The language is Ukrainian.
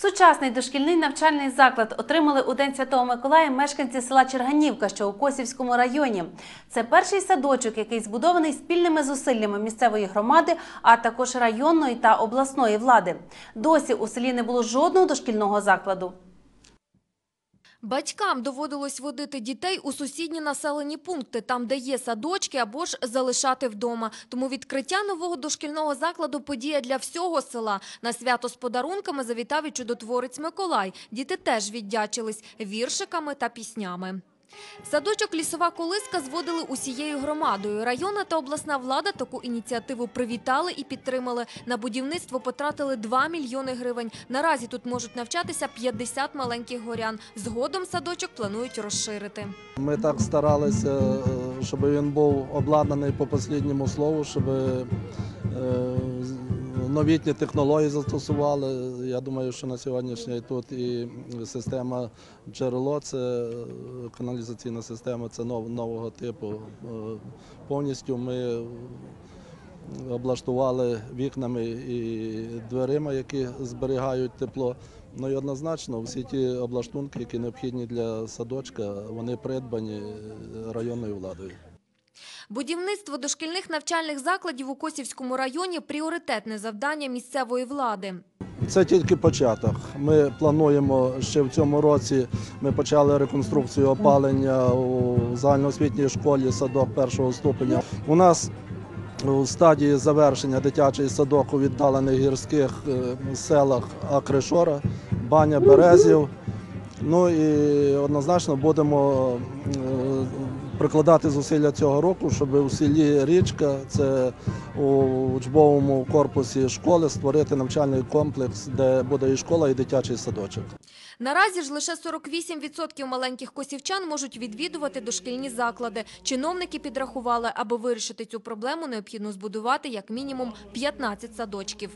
Сучасний дошкільний навчальний заклад отримали у День Святого Миколая мешканці села Черганівка, що у Косівському районі. Це перший садочок, який збудований спільними зусиллями місцевої громади, а також районної та обласної влади. Досі у селі не було жодного дошкільного закладу. Батькам доводилось водити дітей у сусідні населені пункти, там, де є садочки, або ж залишати вдома. Тому відкриття нового дошкільного закладу – подія для всього села. На свято з подарунками завітав і чудотворець Миколай. Діти теж віддячились віршиками та піснями. Садочок «Лісова колиска» зводили усією громадою. Районна та обласна влада таку ініціативу привітали і підтримали. На будівництво потратили 2 мільйони гривень. Наразі тут можуть навчатися 50 маленьких горян. Згодом садочок планують розширити. Ми так старалися, е, щоб він був обладнаний по останньому слову, щоб е, новітні технології застосували. Я думаю, що на сьогоднішній тут і система джерело, це е, каналізаційна система, це нов- нового типу. Е, Повністю ми облаштували вікнами і дверима, які зберігають тепло. Ну і однозначно всі ті облаштунки, які необхідні для садочка, вони придбані районною владою. Будівництво дошкільних навчальних закладів у Косівському районі – пріоритетне завдання місцевої влади. Це тільки початок. Ми плануємо ще в цьому році. Ми почали реконструкцію опалення у загальноосвітній школі садок першого ступеня. У нас у стадії завершення дитячий садок у віддалених гірських е, селах Акришора, Баня Березів. Ну і однозначно будемо е, прикладати зусилля цього року, щоб у селі Річка, це у учбовому корпусі школи, створити навчальний комплекс, де буде і школа, і дитячий садочок. Наразі ж лише 48% маленьких косівчан можуть відвідувати дошкільні заклади. Чиновники підрахували, аби вирішити цю проблему, необхідно збудувати як мінімум 15 садочків.